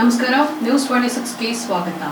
ನಮಸ್ಕಾರ news twenty ಸಿಕ್ಸ್ಗೆ ಸ್ವಾಗತ.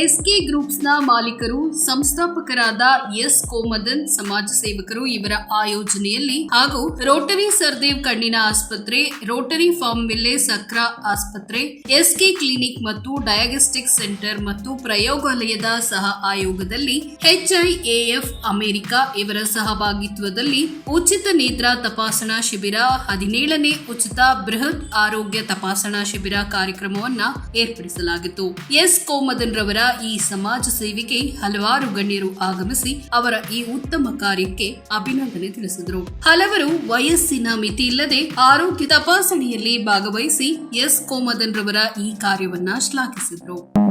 S K ಗ್ರೂಪ್ಸ್ನ ಮಾಲೀಕರು, ಸಂಸ್ಥಾಪಕರಾದ ಎಸ್. ಕೋಮದನ್, ಸಮಾಜ ಸೇವಕರು ಇವರ ಆಯೋಜನೆಯಲ್ಲಿ ಹಾಗೂ ರೋಟರಿ ಸರ್ದೇವ್ ಕಣ್ಣಿನ ಆಸ್ಪತ್ರೆ, ರೋಟರಿ ಫಾರ್ಮ್ ವಿಲ್ಲೆ ಸಕ್ರಾ ಆಸ್ಪತ್ರೆ, ಎಸ್ಕೆ ಕ್ಲಿನಿಕ್ ಮತ್ತು ಡಯಾಗ್ನೋಸ್ಟಿಕ್ ಸೆಂಟರ್ ಮತ್ತು ಪ್ರಯೋಗಾಲಯದ ಸಹ ಆಯೋಗದಲ್ಲಿ ಎಚ್ಐಎಎಫ್ ಅಮೆರಿಕ ಇವರ ಸಹಭಾಗಿತ್ವದಲ್ಲಿ ಉಚಿತ ನೇತ್ರ ತಪಾಸಣಾ ಶಿಬಿರ, ಹದಿನೇಳನೇ ಉಚಿತ ಬೃಹತ್ ಆರೋಗ್ಯ ತಪಾಸಣಾ ಶಿಬಿರ ಕಾರ್ಯಕ್ರಮವನ್ನ ಏರ್ಪಡಿಸಲಾಗಿತ್ತು. ಎಸ್. ಕೋಮದನ್ ರವರ ಈ ಸಮಾಜ ಸೇವೆಗೆ ಹಲವಾರು ಗಣ್ಯರು ಆಗಮಿಸಿ ಅವರ ಈ ಉತ್ತಮ ಕಾರ್ಯಕ್ಕೆ ಅಭಿನಂದನೆ ತಿಳಿಸಿದರು. ಹಲವರು ವಯಸ್ಸಿನ ಮಿತಿ ಇಲ್ಲದೆ ಆರೋಗ್ಯ ತಪಾಸಣೆಯಲ್ಲಿ ಭಾಗವಹಿಸಿ ಎಸ್. ಕೋಮದನ್ ರವರ ಈ ಕಾರ್ಯವನ್ನ ಶ್ಲಾಘಿಸಿದರು.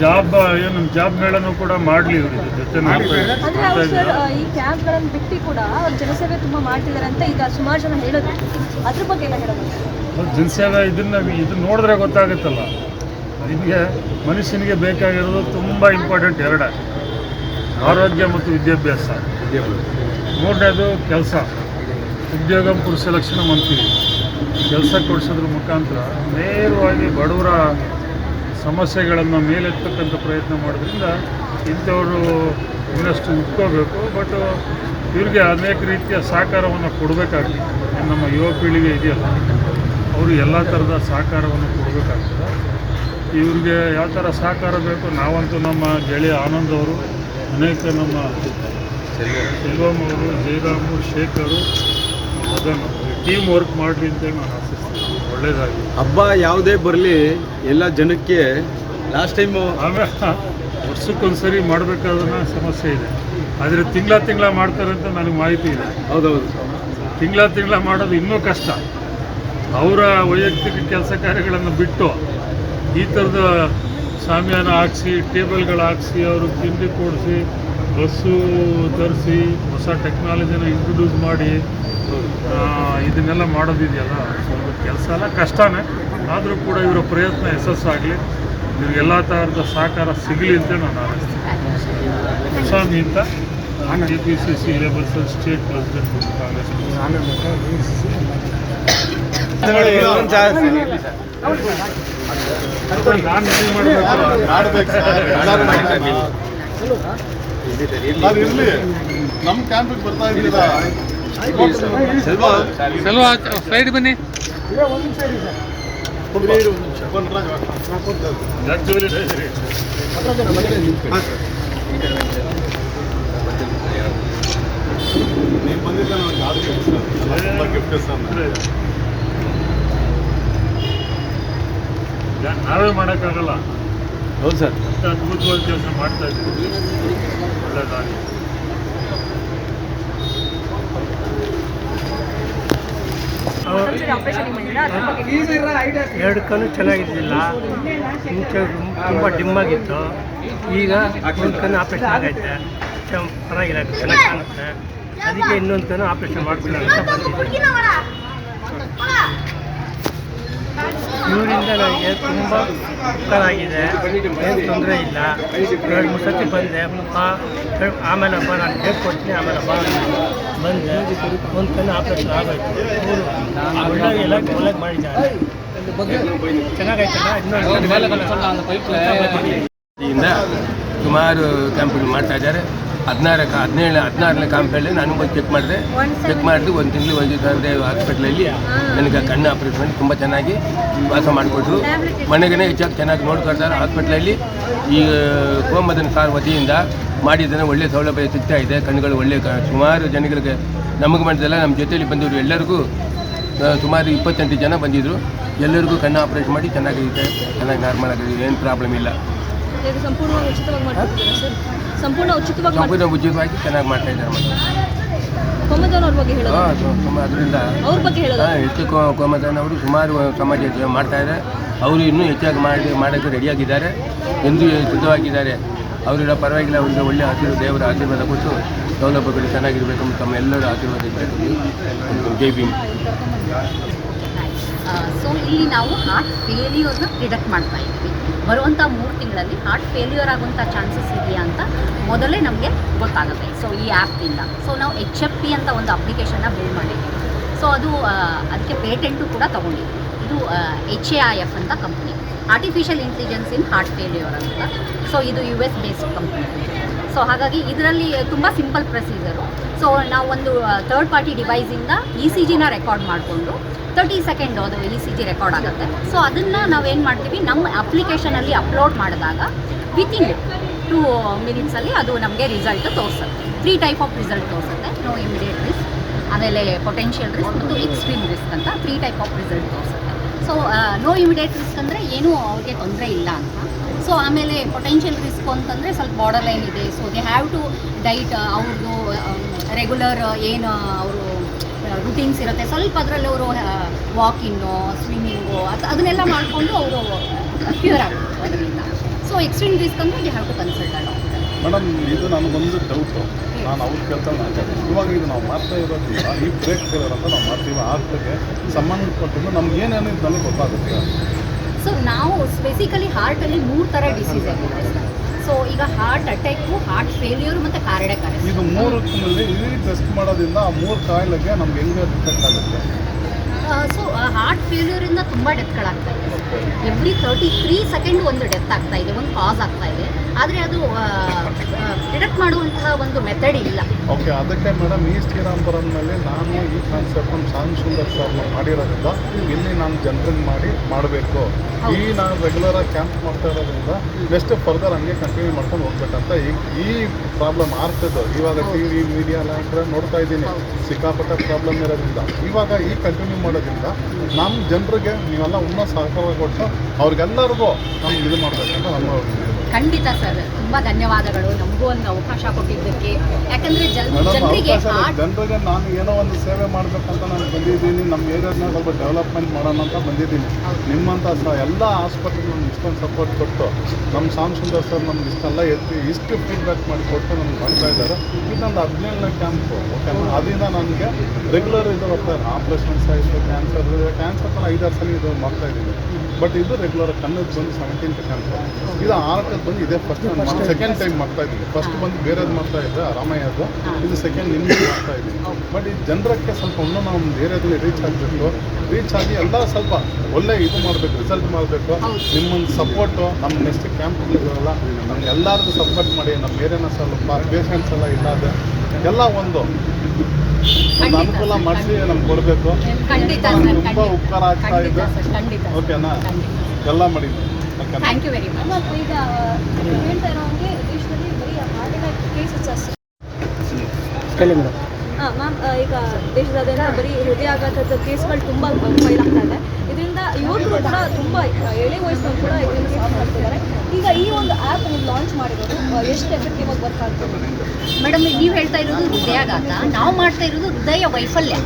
ಜಾಬ್ ಏನು ಜಾಬ್ ಮೇಳನೂ ಕೂಡ ಮಾಡಲಿ ಇವ್ರ ಜೊತೆ ಈ ಕ್ಯಾಂಪ್ಗಳನ್ನು ಬಿಟ್ಟು ಕೂಡ ಅವ್ರು ಜನಸೇವೆ ತುಂಬಾ ಮಾಡ್ತಿದ್ದಾರೆ ಅಂತ ಈಗ ಸುಮಾರು ಜನ ಹೇಳಿದ್ರು ಅದ್ರ ಬಗ್ಗೆ ಎಲ್ಲ ಹೇಳೋದು. ಜನಸೇವೆ ಇದನ್ನ ಇದನ್ನ ನೋಡಿದ್ರೆ ಗೊತ್ತಾಗುತ್ತಲ್ಲ. ನಿಮಗೆ ಮನುಷ್ಯನಿಗೆ ಬೇಕಾಗಿರೋದು ತುಂಬ ಇಂಪಾರ್ಟೆಂಟ್ ಎರಡ. ಆರೋಗ್ಯ ಮತ್ತು ವಿದ್ಯಾಭ್ಯಾಸ. ಮೂರನೇದು ಕೆಲಸ. ಉದ್ಯೋಗ ಪುರುಷ ಲಕ್ಷಣ ಅಂತೀವಿ ಕೆಲಸ ಕೊಡಿಸೋದ್ರ ಮುಖಾಂತರ ನೇರವಾಗಿ ಬಡವರ ಸಮಸ್ಯೆಗಳನ್ನು ಮೇಲೆತ್ತಕ್ಕಂಥ ಪ್ರಯತ್ನ ಮಾಡೋದ್ರಿಂದ ಇಂಥವರು ಇನ್ನಷ್ಟು ಉಟ್ಕೋಬೇಕು. ಬಟ್ ಇವ್ರಿಗೆ ಅನೇಕ ರೀತಿಯ ಸಹಕಾರವನ್ನು ಕೊಡಬೇಕಾಗ್ತದೆ. ನಮ್ಮ ಯುವ ಪೀಳಿಗೆ ಇದೆಯಲ್ಲ, ಅವರು ಎಲ್ಲ ಥರದ ಸಹಕಾರವನ್ನು ಕೊಡಬೇಕಾಗ್ತದೆ. ಇವ್ರಿಗೆ ಯಾವ ಥರ ಸಹಕಾರ ಬೇಕು? ನಾವಂತೂ ನಮ್ಮ ಗೆಳೆಯ ಆನಂದ್ ಅವರು, ಅನೇಕ ನಮ್ಮ ಸೆಲ್ವಮ್ ಅವರು, ಜಯರಾಮು, ಶೇಖರು ಅದನ್ನು ಟೀಮ್ ವರ್ಕ್ ಮಾಡಲಿ ಅಂತ ನಾನು ಆಶಿಸ್ತೀನಿ ಒಳ್ಳೆಯದಾಗಿ ಹಬ್ಬ ಯಾವುದೇ ಬರಲಿ ಎಲ್ಲ ಜನಕ್ಕೆ ಲಾಸ್ಟ್ ಟೈಮು ಆಮೇಲೆ ವರ್ಷಕ್ಕೊಂದ್ಸರಿ ಮಾಡಬೇಕಾದ ಸಮಸ್ಯೆ ಇದೆ. ಆದರೆ ತಿಂಗಳ ತಿಂಗಳ ಮಾಡ್ತಾರೆ ಅಂತ ನನಗೆ ಮಾಹಿತಿ ಇದೆ ಹೌದೌದು. ತಿಂಗಳ ತಿಂಗಳ ಮಾಡೋದು ಇನ್ನೂ ಕಷ್ಟ. ಅವರ ವೈಯಕ್ತಿಕ ಕೆಲಸ ಕಾರ್ಯಗಳನ್ನು ಬಿಟ್ಟು ಈ ಥರದ ಸಾಮ್ಯಾನ ಹಾಕ್ಸಿ ಟೇಬಲ್ಗಳು ಹಾಕ್ಸಿ ಅವರು ತಿಂಡಿ ಕೊಡಿಸಿ ಬಸ್ಸು ತರಿಸಿ ಹೊಸ ಟೆಕ್ನಾಲಜಿನ ಇಂಟ್ರೊಡ್ಯೂಸ್ ಮಾಡಿ ಇದನ್ನೆಲ್ಲ ಮಾಡೋದಿದೆಯಲ್ಲ? ಸ್ವಲ್ಪ ಕೆಲಸ ಎಲ್ಲ ಕಷ್ಟನೇ. ಆದರೂ ಕೂಡ ಇವರ ಪ್ರಯತ್ನ ಯಶಸ್ಸಾಗಲಿ. ಎಲ್ಲ ಥರದ ಸಹಕಾರ ಸಿಗಲಿ ಅಂತ ನಾನು ಹಾರೈಸ್ತೀನಿ ಸ್ವಾಮಿ ಅಂತ K P C C labour cell state president Congress ನಾನು ಇರ್ಲಿ. ನಮ್ಮ ಕ್ಯಾಂಪಿಗೆ ಬರ್ತಾ ಇದ್ದೀರಾ ಸೆಲ್ವಾ? ಸೈಡ್ ಬನ್ನಿ. ನೀವು ಮಾಡೋಕ್ಕಾಗಲ್ಲ. ಹೌದು ಸರ್. ಅದ್ಭುತವಾದ ಕೆಲಸ ಮಾಡ್ತಾ ಇದ್ದೀವಿ. ಒಳ್ಳೆಯದಾಗಿ ಎರಡು ಕಣ್ಣು ಚೆನ್ನಾಗಿದ್ದಿಲ್ಲ ಮುಂಚೆ ತುಂಬ ಡಿಮ್ ಆಗಿತ್ತು ಈಗ ಒಂದು ಕಣ್ಣು ಆಪ್ರೇಷನ್ ಆಗೈತೆ. ಚೆನ್ನಾಗಿಲ್ಲ ಚೆನ್ನಾಗಿ ಕಾಣುತ್ತೆ. ಅದಕ್ಕೆ ಇನ್ನೊಂದು ಕಣ್ಣು ಆಪರೇಷನ್ ಮಾಡ್ಕೊಳ್ಳೋ ಅಂತ ಬಂದಿದೆ ನನಗೆ ತುಂಬ ಉಪಕಾರ ಆಗಿದೆ ಏನು ತೊಂದರೆ ಇಲ್ಲ. ಎರಡು ಮೂರು ಸರ್ತಿ ಬಂದೆ. ಪಾಪ ಆಮೇಲಪ್ಪ ನಾನು ಡೇಟ್ ಕೊಡ್ತೀನಿ. ಆಮೇಲಪ್ಪ ಬಂದೆ. ಒಂದು ಕಣ್ಣು ಆಪರೇಷನ್ ಆಗೋಯ್ತು ಅವರು ಒಳ್ಳೆ ಎಲ್ಲ ಒಳ್ಳೆ ಮಾಡಿದ್ದಾರೆ ಚೆನ್ನಾಗೈತಲ್ಲ? ಸುಮಾರು ಕ್ಯಾಂಪ್ಗಳು ಮಾಡ್ತಾ ಇದ್ದಾರೆ. ಹದಿನಾರು ಹದಿನೇಳು ಹದಿನಾರನೇ ಕ್ಯಾಂಪಲ್ಲಿ ನಾನು ಬಂದು ಚೆಕ್ ಮಾಡಿದೆ. ಚೆಕ್ ಮಾಡಿದ್ದು ಒಂದು ತಿಂಗಳು ಒಂದು ತಂದೆ ಹಾಸ್ಪಿಟ್ಲಲ್ಲಿ ನನಗೆ ಕಣ್ಣು ಆಪರೇಷನ್ ಮಾಡಿ ತುಂಬ ಚೆನ್ನಾಗಿ ವಾಸ ಮಾಡಿಕೊಟ್ರು. ಮನೆಗೇ ಹೆಚ್ಚಾಗಿ ಚೆನ್ನಾಗಿ ನೋಡ್ಕೊಳ್ತಾರೆ ಹಾಸ್ಪಿಟ್ಲಲ್ಲಿ ಈ ಕೋಮದನ ಸಾರ್ ವತಿಯಿಂದ ಮಾಡಿದ್ದನ್ನು ಒಳ್ಳೆ ಸೌಲಭ್ಯ ಸಿಗ್ತಾ ಇದೆ. ಕಣ್ಣುಗಳು ಒಳ್ಳೆ ಕ- ಸುಮಾರು ಜನಗಳಿಗೆ ನಮಗೆ ಮಾಡಿದೆಲ್ಲ ನಮ್ಮ ಜೊತೆಯಲ್ಲಿ ಬಂದವರು ಎಲ್ಲರಿಗೂ ಸುಮಾರು ಇಪ್ಪತ್ತೆಂಟು ಜನ ಬಂದಿದ್ದರು ಎಲ್ಲರಿಗೂ ಕಣ್ಣು ಆಪರೇಷನ್ ಮಾಡಿ ಚೆನ್ನಾಗಿದೆ ಚೆನ್ನಾಗಿ ನಾರ್ಮಲ್ ಆಗಿದೆ ಏನು ಪ್ರಾಬ್ಲಮ್ ಇಲ್ಲ. ಸಂಪೂರ್ಣವಾಗಿ ಉಚಿತವಾಗಿ ಮಾಡ್ತಾರೆ ಸರ್? ಸಂಪೂರ್ಣ ಉಚಿತವಾಗಿ ಸಂಪೂರ್ಣ ಉಚಿತವಾಗಿ ಚೆನ್ನಾಗಿ ಮಾಡ್ತಾ ಇದ್ದಾರೆ ಮತ್ತೆ ಕೊಮ್ಮದವ್ರ ಬಗ್ಗೆ ಹೇಳೋದು? ಹಾಂ ಸುಮಾರು ಅದರಿಂದ ಅವ್ರ ಬಗ್ಗೆ ಹೇಳೋದು? ಹೆಚ್ಚು ಅವರು ಸುಮಾರು ಸಮಾಜ ಸೇವೆ ಮಾಡ್ತಾ ಇದ್ದಾರೆ. ಅವರು ಇನ್ನೂ ಹೆಚ್ಚಾಗಿ ಮಾಡಿ ಮಾಡೋಕ್ಕೆ ರೆಡಿಯಾಗಿದ್ದಾರೆ ಎಂದು ಸಿದ್ಧವಾಗಿದ್ದಾರೆ. ಅವರೆಲ್ಲ ಪರವಾಗಿಲ್ಲ ಅವರಿಗೆ ಒಳ್ಳೆ ಆಶೀರ್ವಾದ ದೇವರ ಆಶೀರ್ವಾದ ಕೊಟ್ಟು ಸೌಲಭ್ಯಗಳು ಚೆನ್ನಾಗಿರಬೇಕು ಅಂತ ತಮ್ಮ ಎಲ್ಲರ ಆಶೀರ್ವಾದ ಜೈ ಭೀಮ್. ಸೊ ಇಲ್ಲಿ ನಾವು ಹಾರ್ಟ್ ಫೇಲಿಯರ್ನ ಪ್ರಿಡಕ್ಟ್ ಮಾಡ್ತಾ ಇದ್ವಿ ಬರುವಂಥ ಮೂರು ತಿಂಗಳಲ್ಲಿ ಹಾರ್ಟ್ ಫೇಲ್ಯೂರ್ ಆಗುವಂಥ ಚಾನ್ಸಸ್ ಇದೆಯಾ ಅಂತ ಮೊದಲೇ ನಮಗೆ ಗೊತ್ತಾಗುತ್ತೆ. ಸೊ ಈ ಆ್ಯಪ್ನಿಂದ ಸೊ ನಾವು ಎಚ್ ಎಫ್ ಪಿ ಅಂತ ಒಂದು ಅಪ್ಲಿಕೇಶನ್ನ ಬಿಲ್ಡ್ ಮಾಡಿದ್ದೀವಿ ಸೊ ಅದು ಅದಕ್ಕೆ ಪೇಟೆಂಟು ಕೂಡ ತೊಗೊಂಡಿದ್ವಿ. ಇದು ಎಚ್ ಎ ಐ ಎಫ್ ಅಂತ company artificial intelligence in heart failure ಅಂತ. ಸೊ ಇದು U S based company so ಹಾಗಾಗಿ ಇದರಲ್ಲಿ ತುಂಬ ಸಿಂಪಲ್ ಪ್ರೊಸೀಜರು ಸೊ ನಾವು ಒಂದು ಥರ್ಡ್ ಪಾರ್ಟಿ ಡಿವೈಸಿಂದ ಇ ಸಿ ಜಿನ ರೆಕಾರ್ಡ್ ಮಾಡಿಕೊಂಡು ತರ್ಟಿ ಸೆಕೆಂಡ್ ಅದು ಇ ಸಿ ಜಿ ರೆಕಾರ್ಡ್ ಆಗುತ್ತೆ. ಸೊ ಅದನ್ನು ನಾವೇನು ಮಾಡ್ತೀವಿ ನಮ್ಮ ಅಪ್ಲಿಕೇಶನಲ್ಲಿ ಅಪ್ಲೋಡ್ ಮಾಡಿದಾಗ ವಿತಿನ್ ಟು ಮಿನಿಟ್ಸಲ್ಲಿ ಅದು ನಮಗೆ ರಿಸಲ್ಟ್ ತೋರಿಸುತ್ತೆ. ತ್ರೀ ಟೈಪ್ ಆಫ್ ರಿಸಲ್ಟ್ ತೋರಿಸುತ್ತೆ. ನೋ ಇಮಿಡಿಯೇಟ್ ರಿಸ್ಕ್ ಆಮೇಲೆ ಪೊಟೆನ್ಷಿಯಲ್ ರಿಸ್ಕ್ ಮತ್ತು ಎಕ್ಸ್ಟ್ರೀಮ್ ರಿಸ್ಕ್ ಅಂತ ತ್ರೀ ಟೈಪ್ ಆಫ್ ರಿಸಲ್ಟ್ ತೋರಿಸುತ್ತೆ. ಸೊ ನೋ ಇಮಿಡಿಯೇಟ್ ರಿಸ್ಕ್ ಅಂದರೆ ಏನೂ ಅವ್ರಿಗೆ ತೊಂದರೆ ಇಲ್ಲ ಅಂತ. ಸೊ ಆಮೇಲೆ ಪೊಟೆನ್ಷಿಯಲ್ ರಿಸ್ಕ್ ಅಂತಂದರೆ ಸ್ವಲ್ಪ ಬಾರ್ಡರ್ ಲೈನ್ ಇದೆ so they have to diet ಅವ್ರದ್ದು ರೆಗ್ಯುಲರ್ ಏನು ಅವರು ರುಟೀನ್ಸ್ ಇರುತ್ತೆ. ಸ್ವಲ್ಪ ಅದರಲ್ಲಿ ಅವರು ವಾಕಿಂಗು ಸ್ವಿಮ್ಮಿಂಗು ಅದು, ಅದನ್ನೆಲ್ಲ ಮಾಡಿಕೊಂಡು ಅವರು ಕ್ಯೂರ್ ಆಗುತ್ತೆ ಸೊ ಎಕ್ಸ್ಟ್ರೀಮ್ ರಿಸ್ಕ್ ಅಂದರೆ they have to consult doctor madam ಇದು ನನಗೊಂದು ಡೌಟು ನಾನು ಅವ್ರ ಕೆಲಸ ಮಾಡ್ತೇನೆ ಇವಾಗ ಇದು ನಾವು ಮಾಡ್ತಾ ಇರೋದ್ರಿಂದ ಈ ಬ್ರೇಕ್ ಅಂತ ನಾವು ಮಾಡ್ತೀವಿ. ಆರ್ಟ್ಗೆ ಸಂಬಂಧಪಟ್ಟಿದ್ದು ನಮ್ಗೆ ಏನೇನು ಇದು ನನಗೆ ಗೊತ್ತಾಗುತ್ತೆ. ಸೊ ನಾವು ಸ್ಪೆಸಿಕಲಿ ಹಾರ್ಟಲ್ಲಿ ಮೂರು ಥರ ಡಿಸೀಸ್ ಆಗಿದೆ. ಸೊ ಈಗ ಹಾರ್ಟ್ ಅಟ್ಯಾಕು ಹಾರ್ಟ್ ಫೇಲ್ಯೂರ್ ಮತ್ತು ಕಾರ್ಡೆ ಇದು ಮೂರು ಟೆಸ್ಟ್ ಮಾಡೋದ್ರಿಂದ ಆ ಮೂರು ಕಾಯಿಲೆಗೆ ನಮ್ಗೆ ಹೆಂಗೆ ಡಿಫೆಕ್ಟ್ ಆಗುತ್ತೆ? ಸೊ ಹಾರ್ಟ್ ಫೇಲ್ಯೂರಿಂದ ತುಂಬ ಡೆತ್ಗಳಾಗ್ತಾ ಇದೆ. ಎವ್ರಿ ತರ್ಟಿ ತ್ರೀ ಸೆಕೆಂಡ್ ಒಂದು ಡೆತ್ ಆಗ್ತಾ ಇದೆ ಒಂದು ಕಾಸ್ ಆಗ್ತಾ ಇದೆ. ಆದರೆ ಅದು ಡಿಡಕ್ಟ್ ಮಾಡುವಂತಹ ಒಂದು ಮೆಥಡ್ ಇಲ್ಲ. ಓಕೆ ಅದಕ್ಕೆ ಮೇಡಮ್ ಈ ಶ್ರೀರಾಮ್ಪುರಂನಲ್ಲಿ ನಾನು ಈ ಕಾನ್ಸೆಪ್ಟ್ ನಮ್ಮ ಶಾಂತ್ ಸುಂದರ್ ಸರ್ ಮಾಡಿರೋದ್ರಿಂದ ಇಲ್ಲಿ ನಾನು ಜನರಿಗೆ ಮಾಡಿ ಮಾಡಬೇಕು. ಈ ನಾನು ರೆಗ್ಯುಲರ್ ಆಗಿ ಕ್ಯಾಂಪ್ ಮಾಡ್ತಾ ಇರೋದ್ರಿಂದ ನೆಕ್ಸ್ಟ್ ಫರ್ದರ್ ಹಂಗೆ ಕಂಟಿನ್ಯೂ ಮಾಡ್ಕೊಂಡು ಹೋಗ್ಬೇಕಂತ ಈಗ ಈ ಪ್ರಾಬ್ಲಮ್ ಆಗ್ತದೆ ಇವಾಗ ಟಿ ವಿ ಮೀಡಿಯಾ ಎಲ್ಲ ಕಡೆ ನೋಡ್ತಾ ಇದ್ದೀನಿ. ಸಿಕ್ಕಾಪಟ್ಟೆ ಪ್ರಾಬ್ಲಮ್ ಇರೋದ್ರಿಂದ. ಇವಾಗ ಈ ಕಂಟಿನ್ಯೂ ಮಾಡೋದ್ರಿಂದ ನಮ್ಮ ಜನರಿಗೆ ನೀವೆಲ್ಲ ಉನ್ನ ಸಹಕಾರ ಕೊಟ್ಟು ಅವ್ರಿಗೆಲ್ಲರಿಗೂ ನಮ್ಗೆ ಇದು ಮಾಡಬೇಕಂತ ನಮ್ಮ. ಖಂಡಿತ ಸರ್ ತುಂಬಾ ಧನ್ಯವಾದಗಳು. ನಮಗೂ ಒಂದು ಅವಕಾಶ ಕೊಟ್ಟಿದ್ದಕ್ಕೆ. ಯಾಕಂದರೆ ಜನರಿಗೆ. ಜನರಿಗೆ ನಾನು ಏನೋ ಒಂದು ಸೇವೆ ಮಾಡಬೇಕಂತ ನಾನು ಬಂದಿದ್ದೀನಿ. ನಮ್ಮ ಏರಿಯಾದ ಸ್ವಲ್ಪ ಡೆವಲಪ್ಮೆಂಟ್ ಮಾಡೋಣ ಅಂತ ಬಂದಿದ್ದೀನಿ. ನಿಮ್ಮಂಥ ಸ ಎಲ್ಲ ಆಸ್ಪತ್ರೆ ನಮ್ಗೆ ಇಷ್ಟೊಂದು ಸಪೋರ್ಟ್ ಕೊಟ್ಟು ನಮ್ಮ ಸಾಮ್ ಸುಂದರ್ ಸರ್ ನಮ್ಗೆ ಇಷ್ಟೆಲ್ಲ ಎತ್ತಿ ಇಷ್ಟು ಫೀಡ್ಬ್ಯಾಕ್ ಮಾಡಿ ಕೊಟ್ಟು ನಮ್ಗೆ ಮಾಡ್ತಾ ಇದ್ದಾರೆ. ಇದೊಂದು ಹದಿನೇಳನೇ ಕ್ಯಾಂಪು ಓಕೆನಾ ಅದರಿಂದ ನನಗೆ ರೆಗ್ಯುಲರ್ ಇದು ಬರ್ತಾರೆ ಆಪ್ರೇಷನ್ಸ್ ಆಯಿತು ಕ್ಯಾನ್ಸರ್ ಕ್ಯಾನ್ಸರ್ ಕೂಡ ಐದಾರು ಸಲ ಇದು ಮಾಡ್ತಾ ಇದ್ದೀನಿ. ಬಟ್ ಇದು ರೆಗ್ಯುಲರ್ ಕನ್ನಡ ಬಂದು ಸೆವೆಂಟೀನ್ ಸೆಕೆಂಡ್ಸ್ ಇದು ಆರಕ್ಕೆ ಬಂದು ಇದೇ ಫಸ್ಟ್ ನಾನು ಸೆಕೆಂಡ್ ಟೈಮ್ ಮಾಡ್ತಾ ಇದ್ದೀನಿ. ಫಸ್ಟ್ ಬಂದು ಬೇರೆದು ಮಾಡ್ತಾ ಇದ್ದೆ ರಾಮಯ್ಯದು ಇದು ಸೆಕೆಂಡ್ ನಿಮಗೆ ಮಾಡ್ತಾ ಇದ್ದೀನಿ. ಬಟ್ ಈ ಜನರಕ್ಕೆ ಸ್ವಲ್ಪ ಒಂದು ನಾವು ನಮ್ಮ ಏರಿಯಾದಲ್ಲಿ ರೀಚ್ ಆಗಬೇಕು. ರೀಚ್ ಆಗಿ ಎಲ್ಲ ಸ್ವಲ್ಪ ಒಳ್ಳೆ ಇದು ಮಾಡಬೇಕು ರಿಸಲ್ಟ್ ಮಾಡಬೇಕು. ನಿಮ್ಮೊಂದು ಸಪೋರ್ಟು ನಮ್ಮ ನೆಕ್ಸ್ಟ್ ಕ್ಯಾಂಪ್ಗಳಿರಲ್ಲ ನಮ್ಮ ಎಲ್ಲರಿಗೂ ಸಪೋರ್ಟ್ ಮಾಡಿ ನಮ್ಮ ಏರಿಯಾನ ಸ್ವಲ್ಪ ಪೇಷಂಟ್ಸ್ ಎಲ್ಲ ಇಲ್ಲದೆ ಎಲ್ಲ ಒಂದು ಒಂದು ಅನುಕೂಲ ಮಾಡಿಸಿ ನಮ್ಗೆ ಕೊಡಬೇಕು. ಖಂಡಿತ ಸರ್ ತುಂಬ ಖಂಡಿತ. ಉಪಕಾರ ಆಗ್ತಾ ಖಂಡಿತ ಇದೆ. ಸರ್ ಖಂಡಿತ ಓಕೆನಾ ಎಲ್ಲ ಮಾಡಿದ್ವಿ ಓಕೆನಾ thank you very much ma'am ಈಗ ಹೇಳ್ತಾ ಇರೋಂಗೆ ದೇಶದಲ್ಲಿ ಬರೀ ಹಾರ್ಟ್ ಅಟ್ಯಾಕ್ ಕೇಸಸ್ ಅಷ್ಟೇ ಹಾಂ ಮ್ಯಾಮ್ ಈಗ ದೇಶದಾದ್ಯಂತ ಬರೀ ಹೃದಯಾಘಾತದ ಕೇಸ್ಗಳು ತುಂಬಾ ಫೈಲ್ ಆಗ್ತಾ ಇದೆ. ಯುವಕರು ಕೂಡ ತುಂಬ ಎಳೆ ವಯಸ್ಸಿನವ್ರು ಕೂಡ ಇದನ್ನು ಸಾಲ್ವ್ ಮಾಡ್ತಿದ್ದಾರೆ. ಈಗ ಈ ಒಂದು ಆ್ಯಪ್ ನೀವು ಲಾಂಚ್ ಮಾಡಿರೋದು ಎಷ್ಟು ಎಫೆಕ್ಟಿವ್ ಆಗಿ ವರ್ಕ್ ಆಗ್ತದೆ ಮೇಡಮ್ ನೀವು ಹೇಳ್ತಾ ಇರೋದು ಹೃದಯಾಘಾತ. ನಾವು ಮಾಡ್ತಾ ಇರೋದು ಹೃದಯ ವೈಫಲ್ಯ.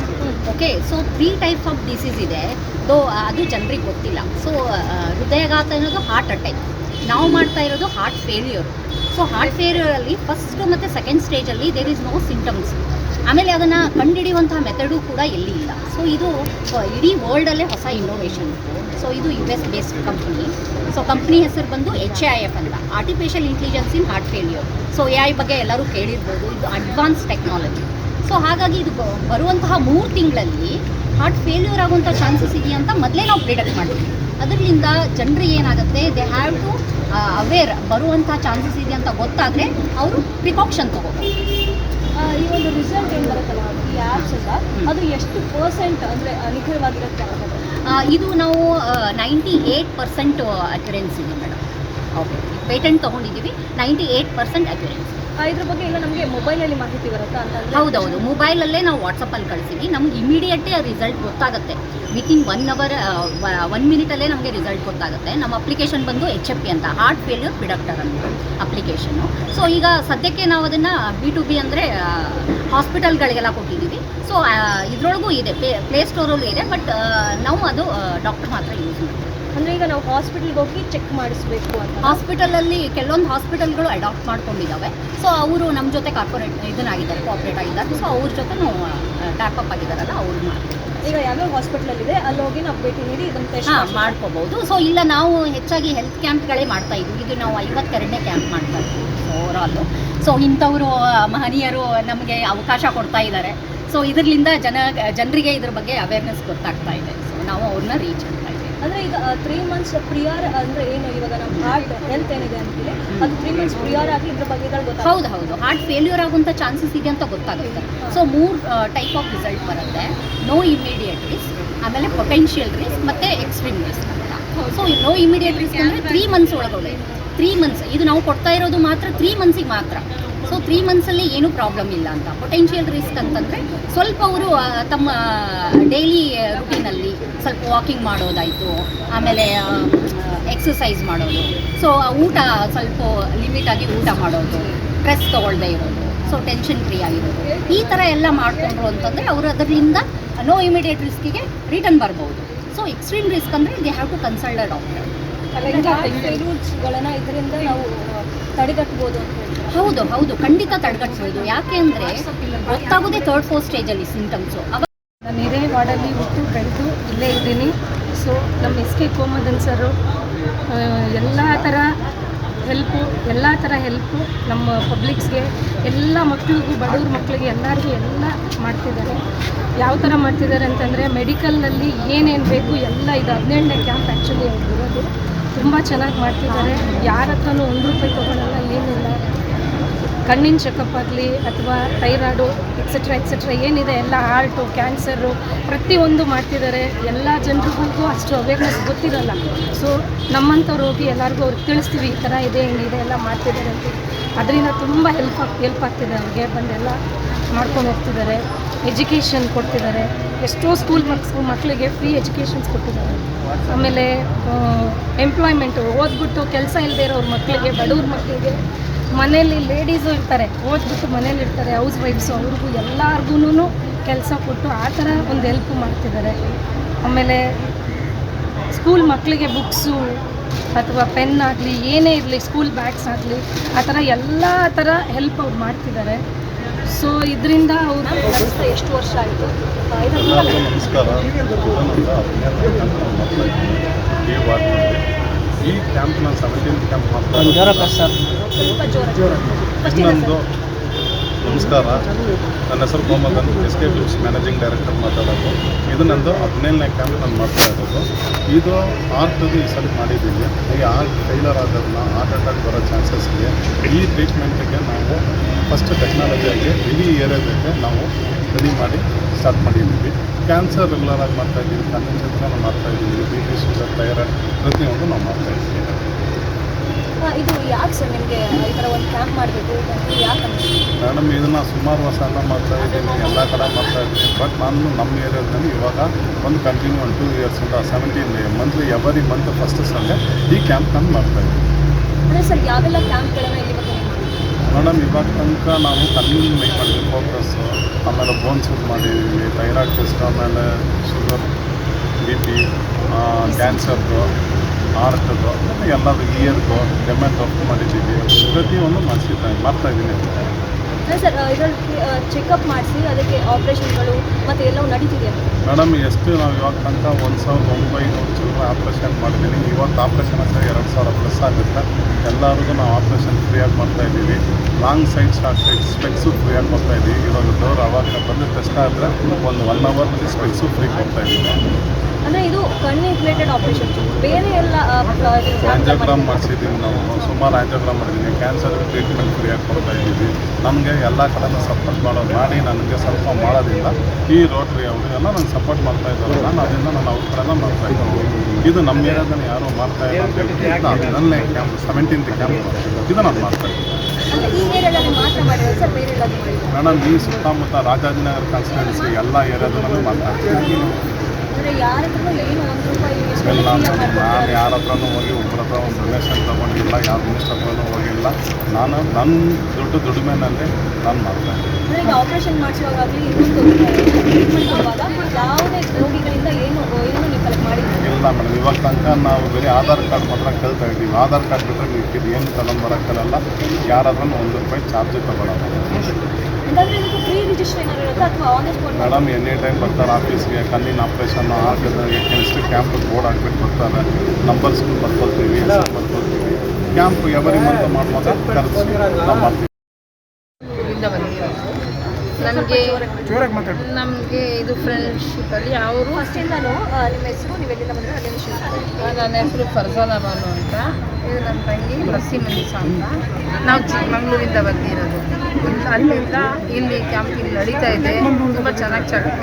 Okay so three types of disease ಇದೆ. ಸೊ ಅದು ಜನರಿಗೆ ಗೊತ್ತಿಲ್ಲ. ಸೊ ಹೃದಯಾಘಾತ ಅನ್ನೋದು ಹಾರ್ಟ್ ಅಟ್ಯಾಕ್ ನಾವು ಮಾಡ್ತಾ ಇರೋದು ಹಾರ್ಟ್ ಫೇಲ್ಯೂರ್ ಸೊ ಹಾರ್ಟ್ ಫೇಲ್ಯೂರಲ್ಲಿ ಫಸ್ಟ್ ಮತ್ತು ಸೆಕೆಂಡ್ ಸ್ಟೇಜಲ್ಲಿ ದೇರ್ ಇಸ್ ನೋ ಸಿಂಟಮ್ಸ್ ಆಮೇಲೆ ಅದನ್ನು ಕಂಡುಹಿಡಿಯುವಂತಹ ಮೆಥಡು ಕೂಡ ಎಲ್ಲಿ ಇಲ್ಲ. ಸೊ ಇದು ಇಡೀ ವರ್ಲ್ಡಲ್ಲೇ ಹೊಸ ಇನ್ನೋವೇಷನ್ ಸೊ ಇದು U S based company so company ಹೆಸರು ಬಂದು ಎಚ್ ಐ ಎಫ್ ಅಂತ. Artificial intelligence in heart failure so A I ಬಗ್ಗೆ ಎಲ್ಲರೂ ಕೇಳಿರ್ಬೋದು. ಇದು ಅಡ್ವಾನ್ಸ್ ಟೆಕ್ನಾಲಜಿ ಸೊ ಹಾಗಾಗಿ ಇದು ಬರುವಂತಹ ಮೂರು ತಿಂಗಳಲ್ಲಿ ಹಾರ್ಟ್ ಫೇಲ್ಯೂರ್ ಆಗುವಂಥ ಚಾನ್ಸಸ್ ಇದೆಯಾ ಅಂತ ಮೊದಲೇ ನಾವು ಪ್ರಿಡಕ್ಟ್ ಮಾಡ್ತೀವಿ. ಅದರಿಂದ ಜನರಿಗೆ ಏನಾಗುತ್ತೆ? ದೇ ಹ್ಯಾವ್ ಟು ಅವೇರ್ ಬರುವಂಥ ಚಾನ್ಸಸ್ ಇದೆ ಅಂತ ಗೊತ್ತಾದರೆ ಅವರು ಪ್ರಿಕಾಕ್ಷನ್ ತಗೋಬೇಕು. ಈ ಒಂದು ರಿಸಲ್ಟ್ ಏನು ಬರುತ್ತಲ್ಲ ಈ ಆ್ಯಪ್ಸ್ ಎಲ್ಲ ಅದು ಎಷ್ಟು ಪರ್ಸೆಂಟ್ ಅಂದರೆ ನಿಖರವಾಗಿರುತ್ತೆ ಇದು ನಾವು ನೈಂಟಿ ಏಯ್ಟ್ ಪರ್ಸೆಂಟ್ ಅಕ್ಯುರೆನ್ಸ್ ಇದೆ ಮೇಡಮ್ ಓಕೆ ಪೇಟೆಂಟ್ ತೊಗೊಂಡಿದ್ದೀವಿ ನೈಂಟಿ ಏಯ್ಟ್ ಪರ್ಸೆಂಟ್ ಅಕ್ಯುರೆನ್ಸ್ ಇದ್ರ ಬಗ್ಗೆ ಎಲ್ಲ ನಮಗೆ ಮೊಬೈಲಲ್ಲಿ ಮಾಹಿತಿ ಬರುತ್ತಾ ಹೌದು ಹೌದೌದು. ಮೊಬೈಲಲ್ಲೇ ನಾವು ವಾಟ್ಸಪ್ಪಲ್ಲಿ ಕಳಿಸಿವಿ ನಮ್ಗೆ ಇಮಿಡಿಯೇಟೇ ರಿಸಲ್ಟ್ ಗೊತ್ತಾಗುತ್ತೆ. ವಿತಿನ್ ಒನ್ ಅವರ್ ಒನ್ ಮಿನಿಟಲ್ಲೇ ನಮಗೆ ರಿಸಲ್ಟ್ ಗೊತ್ತಾಗುತ್ತೆ. ನಮ್ಮ ಅಪ್ಲಿಕೇಶನ್ ಬಂದು ಎಚ್ ಎಫ್ ಪಿ ಅಂತ ಹಾರ್ಟ್ ಫೇಲ್ಯೂರ್ ಪ್ರಿಡಕ್ಟರ್ ಅಂತ ಅಪ್ಲಿಕೇಶನ್ನು ಸೊ ಈಗ ಸದ್ಯಕ್ಕೆ ನಾವು ಅದನ್ನು ಬಿ ಟು ಬಿ ಅಂದರೆ ಹಾಸ್ಪಿಟಲ್ಗಳಿಗೆಲ್ಲ ಕೊಟ್ಟಿದ್ದೀವಿ. ಸೊ ಇದ್ರೊಳಗೂ ಇದೆ. ಪ್ಲೇ ಸ್ಟೋರಲ್ಲೂ ಇದೆ. ಬಟ್ ನಾವು ಅದು ಡಾಕ್ಟರ್ ಮಾತ್ರ ಯೂಸ್ ಮಾಡ್ತೀವಿ. ಅಂದರೆ ಈಗ ನಾವು ಹಾಸ್ಪಿಟಲ್ಗೆ ಹೋಗಿ ಚೆಕ್ ಮಾಡಿಸ್ಬೇಕು ಅಂತ. ಹಾಸ್ಪಿಟಲಲ್ಲಿ ಕೆಲವೊಂದು ಹಾಸ್ಪಿಟಲ್ಗಳು ಅಡಾಪ್ಟ್ ಮಾಡ್ಕೊಂಡಿದ್ದಾವೆ. ಸೊ ಅವರು ನಮ್ಮ ಜೊತೆ ಕಾರ್ಪೊರೇಟ್ ಇದನ್ನಾಗಿದ್ದಾರೆ ಕೋಆಪ್ರೇಟ್ ಆಗಿದ್ದಾರೆ. ಸೊ ಅವ್ರ ಜೊತೆ ಟ್ಯಾಪ್ಅಪ್ ಟ್ಯಾಪ್ ಅಪ್ ಆಗಿದ್ದಾರಲ್ಲ ಅವ್ರು ಮಾಡ್ತೀವಿ ಈಗ ಯಾವ್ಯಾವ ಹಾಸ್ಪಿಟಲ್ ಇದೆ ಅಲ್ಲಿ ಹೋಗಿ ನಾವು ಭೇಟಿ ನೀಡಿ ಇದನ್ನು ಮಾಡ್ಕೋಬಹುದು ಸೊ ಇಲ್ಲ ನಾವು ಹೆಚ್ಚಾಗಿ ಹೆಲ್ತ್ ಕ್ಯಾಂಪ್ಗಳೇ ಮಾಡ್ತಾ ಇದ್ದೀವಿ ಇದು ನಾವು ಐವತ್ತೆರಡನೇ ಕ್ಯಾಂಪ್ ಮಾಡ್ತಾ ಇದ್ವಿ ಓವರಾಲು ಸೊ ಇಂಥವರು ಮಹನೀಯರು ನಮಗೆ ಅವಕಾಶ ಕೊಡ್ತಾ ಇದ್ದಾರೆ. ಸೊ ಇದರಿಂದ ಜನ ಜನರಿಗೆ ಇದ್ರ ಬಗ್ಗೆ ಅವೇರ್ನೆಸ್ ಗೊತ್ತಾಗ್ತಾ ಇದೆ. ಸೊ ನಾವು ಅವ್ರನ್ನ ರೀಚ್ ಇದ್ದೀವಿ ಅಂದರೆ ಈಗ ತ್ರೀ ಮಂತ್ಸ್ ಪ್ರಿಯರ್ ಅಂದರೆ ಏನು, ಇವಾಗ ನಮ್ಮ ಹಾರ್ಟ್ ಹೆಲ್ತ್ ಏನಿದೆ ಅಂತೇಳಿ ಅದು ತ್ರೀ ಮಂತ್ಸ್ ಪ್ರಿಯರ್ ಆಗಿ ಇದ್ರ ಬಗ್ಗೆ ಹೌದು ಹೌದು. ಹಾರ್ಟ್ ಫೇಲ್ಯೂರ್ ಆಗುವಂಥ ಚಾನ್ಸಸ್ ಇದೆ ಅಂತ ಗೊತ್ತಾಗುತ್ತೆ. ಸೊ ಮೂರು ಟೈಪ್ ಆಫ್ ರಿಸಲ್ಟ್ ಬರುತ್ತೆ. ನೋ ಇಮಿಡಿಯೇಟ್ ರಿಸ್ಕ್ ಆಮೇಲೆ ಪೊಟೆನ್ಷಿಯಲ್ ರಿಸ್ಕ್ ಮತ್ತು ಎಕ್ಸ್ಟ್ರೀಮ್ ರಿಸ್ಕ್ ಅಂತ. ಸೊ ನೋ ಇಮಿಡಿಯೇಟ್ ರಿಸ್ಕ್ ಅಂದರೆ ತ್ರೀ ಮಂತ್ಸ್ ಒಳಗಡೆ ತ್ರೀ ಮಂತ್ಸ್ ಇದು ನಾವು ಕೊಡ್ತಾ ಇರೋದು ಮಾತ್ರ ತ್ರೀ ಮಂತ್ಸಿಗೆ ಮಾತ್ರ. ಸೊ ತ್ರೀ ಮಂತ್ಸಲ್ಲಿ ಏನೂ ಪ್ರಾಬ್ಲಮ್ ಇಲ್ಲ ಅಂತ. ಪೊಟೆನ್ಷಿಯಲ್ ರಿಸ್ಕ್ ಅಂತಂದರೆ ಸ್ವಲ್ಪ ಅವರು ತಮ್ಮ ಡೈಲಿ ರುಟೀನಲ್ಲಿ ಸ್ವಲ್ಪ ವಾಕಿಂಗ್ ಮಾಡೋದಾಯಿತು. ಆಮೇಲೆ ಎಕ್ಸಸೈಸ್ ಮಾಡೋದು. ಸೊ ಊಟ ಸ್ವಲ್ಪ ಲಿಮಿಟಾಗಿ ಊಟ ಮಾಡೋದು. ಸ್ಟ್ರೆಸ್ ತೊಗೊಳ್ದೇ ಇರೋದು. ಸೊ ಟೆನ್ಷನ್ ಫ್ರೀ ಆಗಿರೋದು. ಈ ಥರ ಎಲ್ಲ ಮಾಡಿಕೊಂಡ್ರು ಅಂತಂದರೆ ಅವರು ಅದರಿಂದ ನೋ ಇಮಿಡಿಯೇಟ್ ರಿಸ್ಕಿಗೆ ರಿಟರ್ನ್ ಬರ್ಬೋದು. ಸೊ ಎಕ್ಸ್ಟ್ರೀಮ್ ರಿಸ್ಕ್ ಅಂದರೆ they have to consult doctor ಇದರಿಂದ ನಾವು ತಡೆಗಟ್ಬೋದು ಅಂತ ಹೌದು ಹೌದು. ಖಂಡಿತ ತಡೆಗಟ್ಬೋದು. ಯಾಕೆ ಅಂದರೆ ಗೊತ್ತಾಗೋದೇ ತರ್ಡ್ ಫೋರ್ ಸ್ಟೇಜಲ್ಲಿ ಅಲ್ಲಿ ಅವಾಗ ನಾನು ಇದೇ ವಾರ್ಡಲ್ಲಿ ಹುಟ್ಟು ಬೆಳೆದು ಇಲ್ಲೇ ಇದ್ದೀನಿ. ಸೊ ನಮ್ಮ ಎಸ್ ಕೆ ಕೋಮದನ್ ಸರು ಎಲ್ಲ ಥರ ಹೆಲ್ಪು ಎಲ್ಲ ಥರ ಹೆಲ್ಪು ನಮ್ಮ ಪಬ್ಲಿಕ್ಸ್ಗೆ ಎಲ್ಲ ಮಕ್ಕಳಿಗೂ ಬಡವ್ರ ಮಕ್ಕಳಿಗೆ ಎಲ್ಲರಿಗೂ ಎಲ್ಲ ಮಾಡ್ತಿದ್ದಾರೆ. ಯಾವ ಥರ ಮಾಡ್ತಿದ್ದಾರೆ ಅಂತಂದರೆ ಮೆಡಿಕಲ್ನಲ್ಲಿ ಏನೇನು ಬೇಕು ಎಲ್ಲ ಇದು ಹದಿನೆಂಟನೇ ಕ್ಯಾಂಪ್ ಆ್ಯಕ್ಚುಲಿ ಅವ್ರು ಇರೋದು ತುಂಬ ಚೆನ್ನಾಗಿ ಮಾಡ್ತಿದ್ದಾರೆ. ಯಾರ ಹತ್ರನೂ ಒಂದು ರೂಪಾಯಿ ತೊಗೊಳಲ್ಲ, ಏನಿಲ್ಲ. ಕಣ್ಣಿನ ಚೆಕಪ್ ಆಗಲಿ ಅಥವಾ ಥೈರಾಯ್ಡು ಎಕ್ಸೆಟ್ರಾ ಎಕ್ಸೆಟ್ರಾ ಏನಿದೆ ಎಲ್ಲ ಹಾರ್ಟು ಕ್ಯಾನ್ಸರು ಪ್ರತಿಯೊಂದು ಮಾಡ್ತಿದ್ದಾರೆ. ಎಲ್ಲ ಜನರಿಗೂ ಅಷ್ಟು ಅವೇರ್ನೆಸ್ ಗೊತ್ತಿರಲ್ಲ. ಸೊ ನಮ್ಮಂಥವ್ರು ಹೋಗಿ ಎಲ್ಲರಿಗೂ ಅವ್ರಿಗೆ ತಿಳಿಸ್ತೀವಿ ಈ ಥರ ಇದೆ ಹೆಂಗಿದೆ ಎಲ್ಲ ಮಾಡ್ತಿದ್ದಾರೆ ಅಂತ. ಅದರಿಂದ ತುಂಬ ಹೆಲ್ಪ್ ಆಗ್ ಹೆಲ್ಪ್ ಆಗ್ತಿದೆ ಅವ್ರಿಗೆ. ಬಂದೆಲ್ಲ ಮಾಡ್ಕೊಂಡು ಹೋಗ್ತಿದ್ದಾರೆ. ಎಜುಕೇಷನ್ ಕೊಡ್ತಿದ್ದಾರೆ. ಎಷ್ಟೋ ಸ್ಕೂಲ್ ಮಕ್ಸ್ ಮಕ್ಕಳಿಗೆ ಫ್ರೀ ಎಜುಕೇಷನ್ಸ್ ಕೊಟ್ಟಿದ್ದಾರೆ. ಆಮೇಲೆ ಎಂಪ್ಲಾಯ್ಮೆಂಟು ಓದ್ಬಿಟ್ಟು ಕೆಲಸ ಇಲ್ಲದೆ ಇರೋರ ಮಕ್ಕಳಿಗೆ ಬಡವ್ರ ಮಕ್ಕಳಿಗೆ ಮನೇಲಿ ಲೇಡೀಸು ಇರ್ತಾರೆ ಓದ್ಬಿಟ್ಟು ಮನೇಲಿ ಇರ್ತಾರೆ ಹೌಸ್ ವೈಫ್ಸು ಅವ್ರಿಗೂ ಎಲ್ಲರಿಗೂ ಕೆಲಸ ಕೊಟ್ಟು ಆ ಥರ ಒಂದು ಹೆಲ್ಪ್ ಮಾಡ್ತಿದ್ದಾರೆ. ಆಮೇಲೆ ಸ್ಕೂಲ್ ಮಕ್ಕಳಿಗೆ ಬುಕ್ಸು ಅಥವಾ ಪೆನ್ ಆಗಲಿ ಏನೇ ಇರಲಿ ಸ್ಕೂಲ್ ಬ್ಯಾಗ್ಸ್ ಆಗಲಿ ಆ ಥರ ಎಲ್ಲ ಥರ ಹೆಲ್ಪ್ ಅವ್ರು ಮಾಡ್ತಿದ್ದಾರೆ. ಸೊ ಇದರಿಂದ ಅವರು ಸಂಸ್ಥೆ ಎಷ್ಟು ವರ್ಷ ಆಯಿತು? ನಮಸ್ಕಾರ. ಈ ಕ್ಯಾಂಪ್ ನಾನು ಸೆವೆಂಟೀನ್ ಕ್ಯಾಂಪ್ ಮಾಡ್ತಾ ಸ್ವಲ್ಪ ಜೋರ ಇನ್ನೊಂದು ನಮಸ್ಕಾರ. ನನ್ನ ಹೆಸರು Komadan S K films managing director ಮಾತಾಡೋದು. ಇದು ನಂದು ಹದಿನೇಳನೇ ಕ್ಯಾಂಪ್ ನಾನು ಮಾಡ್ತಾ ಇರೋದು. ಇದು ಹಾರ್ಟ್ದು ಈ ಸಲ ಮಾಡಿದ್ದೀನಿ. ಈ ಆರ್ಟ್ ಫೈಲರ್ ಆದವ್ರನ್ನ ಹಾರ್ಟ್ ಅಟ್ಯಾಕ್ ಬರೋ ಚಾನ್ಸಸ್ ಇದೆ. ಈ ಟ್ರೀಟ್ಮೆಂಟಿಗೆ ನಾವು ಫಸ್ಟ್ ಟೆಕ್ನಾಲಜಿಯಾಗಿ ಇಡೀ ಏರಿಯಾದಕ್ಕೆ ನಾವು ರೆಡಿ ಮಾಡಿ ಸ್ಟಾರ್ಟ್ ಮಾಡಿದ್ದೀವಿ. ಕ್ಯಾನ್ಸರ್ ರೆಗ್ಯುಲರ್ ಆಗಿ ಮಾಡ್ತಾ ಇದ್ದೀವಿ. ಕಣ್ಣಿನ ಚಿತ್ರನ ಮಾಡ್ತಾ ಇದ್ದೀವಿ. ಬಿ ಪಿ ಶುಗರ್ ಥೈರಾಯ್ಡ್ ಪ್ರತಿಯೊಂದು ನಾವು ಮಾಡ್ತಾ ಇದ್ದೀವಿ. ಇದು ನಿಮಗೆ ಈ ಥರ ಒಂದು ಕ್ಯಾಂಪ್ ಮಾಡಬೇಕು. ಯಾಕೆ ಅನ್ಸುತ್ತೆ ಮೇಡಮ್ ಇದನ್ನು ಸುಮಾರು ವರ್ಷದಿಂದ ಮಾಡ್ತಾ ಇದ್ದೀನಿ. ಎಲ್ಲ ಕಡೆ ಮಾಡ್ತಾ ಇದ್ದೀನಿ. ಬಟ್ ನಾನು ನಮ್ಮ ಏರಿಯಾದಲ್ಲಿ ಇವಾಗ ಒಂದು ಕಂಟಿನ್ಯೂ ಒಂದು two ಇಯರ್ಸಿಂದ seventeen monthly every month first Sunday ಈ ಕ್ಯಾಂಪ್ ನಾನು ಮಾಡ್ತಾ ಇದ್ದೀನಿ. ಅಂದರೆ ಸರ್ ಯಾವೆಲ್ಲ ಕ್ಯಾಂಪ್ಗಳನ್ನು ಇಲ್ಲಿ ಬಗ್ಗೆ ನೀವು ಮಾಡಿದ್ದೀರಿ? ಮೇಡಮ್ ಇವಾಗ ತನಕ ನಾವು ಕಣ್ಣಿನ ಮೇಕ್ ಮಾಡಿದ್ವಿ ಫೋಕಸ್ಸು ಆಮೇಲೆ ಬೋನ್ ಸೂಟ್ ಮಾಡಿದ್ದೀವಿ ಥೈರಾಯ್ಡ್ ಟೆಸ್ಟ್ ಆಮೇಲೆ ಶುಗರ್ ಬಿ ಪಿ ಕ್ಯಾನ್ಸರ್ದು ಹಾರ್ಟ್ದು ಎಲ್ಲದು ಇಯರ್ದು ಡೆಮೆಂಟ್ ಮಾಡಿದ್ದೀವಿ. ಪ್ರತಿಯೊಂದು ಮಾಡಿಸಿದ್ದೆ ಮಾಡ್ತಾ ಇದ್ದೀನಿ. ಸರ್ ಇದರಲ್ಲಿ ಚೆಕಪ್ ಮಾಡಿಸಿ ಅದಕ್ಕೆ ಆಪ್ರೇಷನ್ಗಳು ಮತ್ತು ಎಲ್ಲವೂ ನಡೀತಿದೆಯಾ? ಮೇಡಮ್ ಎಷ್ಟು ನಾವು ಇವಾಗ ತನಕ ಒಂದು ಸಾವಿರದ ಒಂಬೈನೂರು ಚಿಲ್ಲರೆ ಆಪ್ರೇಷನ್ ಮಾಡಿದ್ದೀನಿ ಇವತ್ತು ಆಪ್ರೇಷನ್ ಅಂದರೆ ಎರಡು ಸಾವಿರ ಪ್ಲಸ್ ಆಗುತ್ತೆ. ಎಲ್ಲರಿಗೂ ನಾವು ಆಪ್ರೇಷನ್ ಫ್ರೀಯಾಗಿ ಮಾಡ್ತಾ ಇದ್ದೀವಿ. Long side short side specs ಫ್ರೀಯಾಗಿ ಕೊಡ್ತಾ ಇದ್ದೀವಿ. ಇವಾಗ ಡೋರ್ ಅವಾಗ ಬಂದು ಟೆಸ್ಟ್ ಆದರೆ ಒಂದು ಒನ್ ಅವರ್ನಲ್ಲಿ ಸ್ಪೆಕ್ಸು ಫ್ರೀ ಕೊಡ್ತಾ ಇದ್ದೀವಿ. ಅಂದರೆ ಇದು ರಿಲೇಟೆಡ್ ಬೇರೆ ಎಲ್ಲ ಮಾಡಿಸಿದ್ದೀವಿ ನಾವು. ಸುಮಾರು ಆಂಜೋಗ್ರಾಮ್ ಮಾಡಿದ್ದೀನಿ ಕ್ಯಾನ್ಸರ್ ಟ್ರೀಟ್ಮೆಂಟ್ ಫ್ರೀಯಾಗಿ ಕೊಡ್ತಾ ಇದ್ದೀವಿ. ನಮಗೆ ಎಲ್ಲ ಕಡೆನೂ ಸಪೋರ್ಟ್ ಮಾಡೋದು ಮಾಡಿ ನನಗೆ ಸ್ವಲ್ಪ ಮಾಡೋದ್ರಿಂದ ಈ ರೋಟ್ರಿ ಅವರಿಗೆಲ್ಲ ನಂಗೆ ಸಪೋರ್ಟ್ ಮಾಡ್ತಾ ಇದ್ದಾರೆ. ನಾನು ಅದರಿಂದ ನಾನು ಅವ್ರ ಕಡೆ ಮಾಡ್ತಾ ಇದ್ದೀನಿ. ಇದು ನಮ್ಮ ಏರಿಯಾದಲ್ಲಿ ಯಾರೂ ಮಾಡ್ತಾ ಇಲ್ಲ ಅಂತ ಹೇಳ್ಬಿಟ್ಟು ಅದು ನನ್ನೇ ಕ್ಯಾಂಪ್ ಸೆವೆಂಟೀನ್ತ್ ಕ್ಯಾಂಪ್ ಇದು ನಾನು ಮಾಡ್ತಾ ಇದ್ದೀನಿ. ಮೇಡಮ್ ಈ ಸುತ್ತಮುತ್ತ ರಾಜಾಜಿನಗರ ಕಾನ್ಸ್ಟಿಟ್ಯೂನ್ಸಿ ಎಲ್ಲ ಏರಿಯಾದಲ್ಲೂ ಮಾಡ್ತಾ ಇದ್ದೀನಿ. ಯಾರ ಮೇಡಮ್ ನಾನು ಯಾರ ಹತ್ರನೂ ಹೋಗಿ ಒಬ್ಬರ ಹತ್ರ ಒಂದು ಡೊನೇಷನ್ ತೊಗೊಂಡಿಲ್ಲ ಯಾರು ಮಿನಿಸ್ಟರ್ ಹತ್ರನೂ ಹೋಗಿಲ್ಲ. ನಾನು ನನ್ನ ದುಡ್ಡು ದುಡಿಮೆನಲ್ಲಿ ನಾನು ಮಾಡ್ತಾ ಇದ್ದೀನಿ. ಆಪರೇಷನ್ ಮಾಡಿಸುವಾಗಲಿ ಇಲ್ಲ ಮೇಡಮ್ ಇವಾಗ ತನಕ ನಾವು ಬೇರೆ ಆಧಾರ್ ಕಾರ್ಡ್ ಮಾತ್ರ ಕೇಳ್ತಾ ಇದ್ದೀವಿ. ಆಧಾರ್ ಕಾರ್ಡ್ ಬಿಟ್ಟರೆ ನೀವು ಏನು ತಗೊಂಡ್ಬರೋಕ್ಕಲ್ಲ ಯಾರಾದ್ರೂ ಒಂದು ರೂಪಾಯಿ ಚಾರ್ಜ್ ತಗೊಳ್ಳೋದು ಮೇಡಮ್ ಎನಿ ಟೈಮ್ ಬರ್ತಾರೆ ಆಫೀಸ್ಗೆ ಕಣ್ಣಿನ ಆಪರೇಷನ್ ಆಗಿದ್ರೆ ಕೆಮಿಸ್ಟ್ರಿ ಕ್ಯಾಂಪ್ ಬೋರ್ಡ್ ಹಾಕ್ಬಿಟ್ಟು ಬರ್ತಾರೆ. ನಂಬರ್ಸ್ಗಳು ಬರ್ಕೊಳ್ತೀವಿ ಬರ್ಕೊಳ್ತೀವಿ ಕ್ಯಾಂಪ್ ಎವರಿ ಮಂತ್ ಮಾಡ್ಬೋದು ಖರ್ಚು ನಾವು ಮಾಡ್ತೀವಿ ನಮಗೆ ನಮಗೆ ಇದು ಫ್ರೆಂಡ್ಶಿಪ್ಪಲ್ಲಿ ಅವರು ಅಷ್ಟಿಂದಲೂ ನಿಮ್ಮ ಹೆಸರು ನೀವು ಎಲ್ಲಿಂದ ಬಂದರೆ ಅಲ್ಲಿಂದ. ನನ್ನ ಹೆಸರು ಫರ್ಜಾನ ಬಾನು ಅಂತ. ಇದು ನನ್ನ ತಂಗಿ ಲಸ್ಸಿ ಮನೀಸ ಅಂತ. ನಾವು ಚಿಕ್ಕಮಂಗ್ಳೂರಿಂದ ಬಂದಿರೋದು. ಇಲ್ಲಿ- ಅಲ್ಲಿಂದ ಇಲ್ಲಿ ಕ್ಯಾಂಪಿಂಗ್ ಇಲ್ಲಿ ನಡೀತಾ ಇದೆ. ತುಂಬ ಚೆನ್ನಾಗಿ ಚೆಕಪ್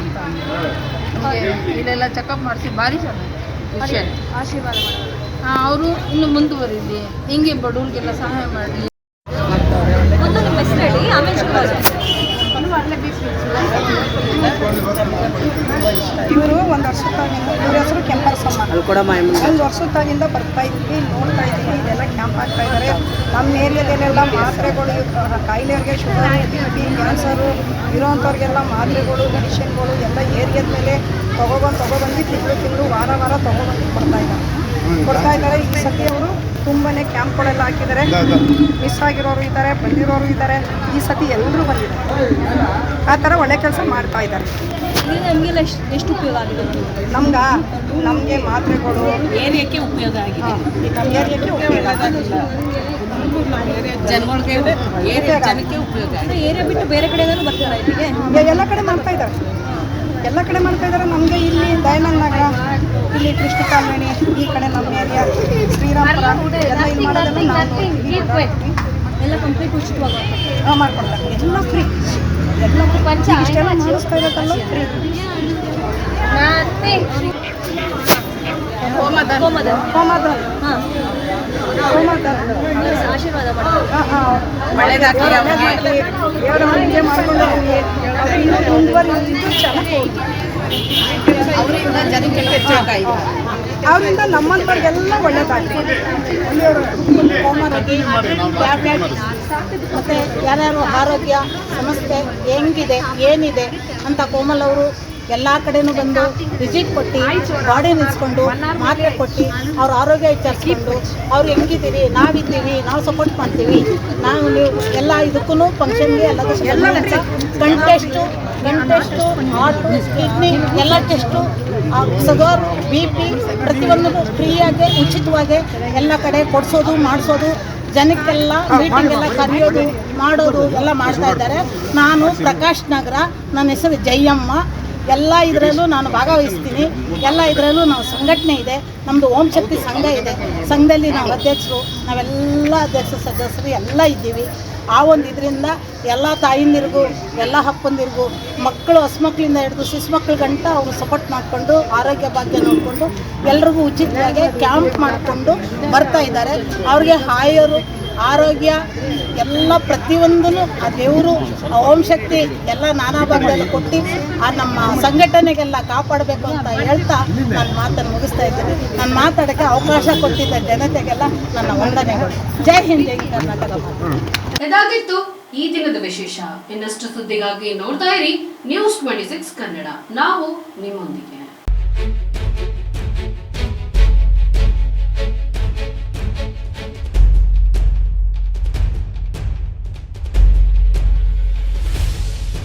ನಮಗೆ ಇಲ್ಲೆಲ್ಲ ಚೆಕಪ್ ಮಾಡಿಸಿ ಭಾರಿ ಚೆನ್ನಾಗಿ ಖುಷಿ ಆಯ್ತು. ಆಶೀರ್ವಾದ ಹಾಂ ಅವರು ಇನ್ನು ಮುಂದುವರಿಲಿ. ಹಿಂಗೆ ಬಡವ್ರಿಗೆಲ್ಲ ಸಹಾಯ ಮಾಡಲಿ. ಮೊದಲು ನಿಮ್ಮ ಹೆಸರು ಹೇಳಿ ಆಮೇಲೆ. ಇವರು ಒಂದು ವರ್ಷದಾಗಿಂದ ಇವ್ರ ಹೆಸರು ಕೆಂಪರಸಮ್ಮ. ಒಂದು ವರ್ಷದಾಗಿಂದ ಬರ್ತಾ ಇದ್ವಿ ನೋಡ್ತಾ ಇದ್ದೀವಿ ಇದೆಲ್ಲ ಕ್ಯಾಂಪ್ ಆಗ್ತಾ ಇದ್ದಾರೆ. ನಮ್ಮ ಏರಿಯಾದಲ್ಲೆಲ್ಲ ಮಾತ್ರೆಗಳು ಕಾಯಿಲೆಗೆ ಕಾಯಿಲೆಯವ್ರಿಗೆ ಶುಗರ್ ಬಿ ಪಿ ಕ್ಯಾನ್ಸರು ಇರೋವಂಥವ್ರಿಗೆಲ್ಲ ಮಾತ್ರೆಗಳು ಮೆಡಿಷನ್ಗಳು ಎಲ್ಲ ಏರಿಯಾದ ಮೇಲೆ ತೊಗೊಬಂದು ತೊಗೊಬಂದು ತಿಂಗಳು ತಿಂಗಳು ವಾರ ವಾರ ತೊಗೊಬಂದು ಕೊಡ್ತಾ ಇದ್ದಾರೆ. ಕೊಡ್ತಾ ಇದ್ದಾರೆ. ಈ ಸತಿ ಅವರು ತುಂಬಾ ಕ್ಯಾಂಪ್ಗಳೆಲ್ಲ ಹಾಕಿದ್ದಾರೆ. ಮಿಸ್ ಆಗಿರೋರು ಇದ್ದಾರೆ ಬಂದಿರೋರು ಇದ್ದಾರೆ. ಈ ಸತಿ ಎಲ್ಲರೂ ಬಂದಿದ್ದಾರೆ. ಆ ಥರ ಒಳ್ಳೆ ಕೆಲಸ ಮಾಡ್ತಾ ಇದ್ದಾರೆ. ನಿಮಗೆಲ್ಲ ಎಷ್ಟು ಎಷ್ಟು ಉಪಯೋಗ ಆಗಿದೆ? ನಮ್ಗ? ನಮಗೆ ಮಾತ್ರೆಗಳು. ಏರಿಯಾಕ್ಕೆ ಉಪಯೋಗ ಆಗಿದೆ? ನಮ್ಮ ಏರಿಯಾಕ್ಕೆ ಉಪಯೋಗ. ಜನಗಳಿಗೆ ಏರಿಯಾ ಜನಕ್ಕೆ ಉಪಯೋಗ ಏರಿಯಾ ಬಿಟ್ಟು ಬೇರೆ ಕಡೆ ಬರ್ತಾರೆ ಎಲ್ಲ ಕಡೆ ಮಾಡ್ತಾ ಇದ್ದಾರೆ. ಎಲ್ಲ ಕಡೆ ಮಾಡ್ತಾ ಇದ್ದಾರೆ. ನಮಗೆ ಇಲ್ಲಿ ದಯಾನಂದ ನಗರ ಇಲ್ಲಿ ಕೃಷ್ಣ ಕಾಲೋನಿ ಈ ಕಡೆ ನಮ್ಮ ಏರಿಯಾ ಶ್ರೀರಾಮಪುರ ಎಲ್ಲ ಇಲ್ಲಿ ಮಾಡೋದೆಲ್ಲ ನಾವು ಎಲ್ಲ ಕಂಪ್ಲೀಟ್ ಉಚಿತವಾಗಿ ಹಾಂ ಆ, ಮಾಡ್ಕೊಡ್ತಾರೆ ಎಲ್ಲ ಫ್ರೀ ಎಲ್ಲ ಫ್ರೀ ಇಷ್ಟೆಲ್ಲ ಮಾಡಿಸ್ತಾ ಇರೋದಲ್ಲ ಫ್ರೀ ಹೋಮದ ಹೋಮದ ಹಾಂ. ಆಶೀರ್ವಾದ ಮಾಡ್ತಾರೆ ಒಳ್ಳೇದಾಗಲಿ ದೇವರ ಮನೆಗೆ ಮಾಡ್ಕೊಂಡು ಚೆನ್ನಾಗಿ ಅವರಿಂದ ಜನಕ್ಕೆ ಅವರಿಂದ ಒಳ್ಳೆಯವರು ಕೋಮರಗಿ ಟ್ಯಾಬ್ಲೆಟ್ ಮತ್ತು ಯಾರ್ಯಾರು ಆರೋಗ್ಯ, ಸಮಸ್ಯೆ ಹೆಂಗಿದೆ, ಏನಿದೆ ಅಂತ ಕೋಮಲ್ ಅವರು ಎಲ್ಲ ಕಡೆನೂ ಬಂದು ವಿಸಿಟ್ ಕೊಟ್ಟು ಬಾಡಿ ನಿಲ್ಸ್ಕೊಂಡು ಮಾತ್ರೆ ಕೊಟ್ಟು, ಅವ್ರ ಆರೋಗ್ಯ ವಿಚಾರಿಸ್ಕೊಂಡು ಅವ್ರು ಹೆಂಗಿದ್ದೀರಿ, ನಾವಿದ್ದೀವಿ, ನಾವು ಸಪೋರ್ಟ್ ಮಾಡ್ತೀವಿ. ನಾವು ನೀವು ಎಲ್ಲ ಇದಕ್ಕೂ ಫಂಕ್ಷನ್ಗೆ ಎಲ್ಲ ಗನ್ ಟೆಸ್ಟು ಗನ್ ಟೆಸ್ಟು ಹಾರ್ಟು ಕಿಡ್ನಿ ಎಲ್ಲ ಟೆಸ್ಟು ಶುಗರು ಬಿ ಪಿ ಪ್ರತಿಯೊಂದನ್ನು ಫ್ರೀಯಾಗಿ ಉಚಿತವಾಗಿ ಎಲ್ಲ ಕಡೆ ಕೊಡಿಸೋದು, ಮಾಡಿಸೋದು, ಜನಕ್ಕೆಲ್ಲ ಮೀಟಿಂಗ್ ಎಲ್ಲ ಕರೆಯೋದು, ಮಾಡೋದು, ಎಲ್ಲ ಮಾಡ್ತಾ ಇದ್ದಾರೆ. ನಾನು ಪ್ರಕಾಶ್ ನಗರ, ನನ್ನ ಹೆಸರು ಜಯಮ್ಮ. ಎಲ್ಲ ಇದರಲ್ಲೂ ನಾನು ಭಾಗವಹಿಸ್ತೀನಿ. ಎಲ್ಲ ಇದರಲ್ಲೂ ನಾವು ಸಂಘಟನೆ ಇದೆ. ನಮ್ಮದು ಓಂ ಶಕ್ತಿ ಸಂಘ ಇದೆ. ಸಂಘದಲ್ಲಿ ನಾವು ಅಧ್ಯಕ್ಷರು, ನಾವೆಲ್ಲ ಅಧ್ಯಕ್ಷ ಸದಸ್ಯರು ಎಲ್ಲ ಇದ್ದೀವಿ. ಆ ಒಂದು ಇದರಿಂದ ಎಲ್ಲ ತಾಯಿಂದಿರಿಗೂ, ಎಲ್ಲ ಅಪ್ಪಂದಿರಿಗೂ, ಮಕ್ಕಳು ಹಸ್ಮಕ್ಳಿಂದ ಹಿಡಿದು ಶಿಶು ಗಂಟ ಅವರು ಸಪೋರ್ಟ್ ಮಾಡಿಕೊಂಡು, ಆರೋಗ್ಯ ಭಾಗ್ಯ ನೋಡಿಕೊಂಡು ಎಲ್ರಿಗೂ ಉಚಿತವಾಗಿ ಕ್ಯಾಂಪ್ ಮಾಡಿಕೊಂಡು ಬರ್ತಾ ಇದ್ದಾರೆ. ಅವ್ರಿಗೆ ಆಯೋರು ಆರೋಗ್ಯ ಎಲ್ಲ ಪ್ರತಿಯೊಂದೂ ಆ ದೇವರು ಓಂ ಶಕ್ತಿ ಎಲ್ಲ ನಾನಾ ಭಾಗದಲ್ಲಿ ಕೊಟ್ಟು ಆ ನಮ್ಮ ಸಂಘಟನೆಗೆಲ್ಲ ಕಾಪಾಡಬೇಕು ಅಂತ ಹೇಳ್ತಾ ನಾನು ಮಾತನ್ನು ಮುಗಿಸ್ತಾ ಇದ್ದೀನಿ. ನಾನು ಮಾತಾಡೋಕ್ಕೆ ಅವಕಾಶ ಕೊಟ್ಟಿದ್ದ ಜನತೆಗೆಲ್ಲ ನನ್ನ ವಂದನೆಗಳು. ಜೈ ಹಿಂದ್, ಜೈ ಕರ್ನಾಟಕ. ಈ ದಿನದ ವಿಶೇಷ. ಇನ್ನಷ್ಟು ಸುದ್ದಿಗಾಗಿ ನೋಡ್ತಾ ಇರಿ ನ್ಯೂಸ್ ಟ್ವೆಂಟಿ ಕನ್ನಡ. ನಾವು ನಿಮ್ಮೊಂದಿಗೆ.